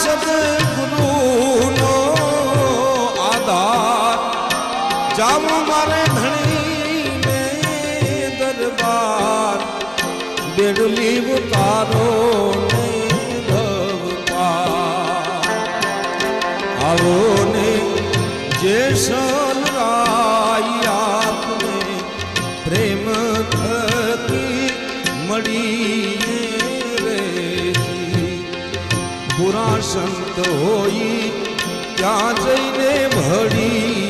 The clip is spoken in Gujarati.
સદગુરુનો આધાર જાવું મારે ધણીને દરબાર બેડલી ઉતારો. આવો ને જે સનરાય પ્રેમ થકી બુરા સંત હોય ત્યાં જઈને ભળી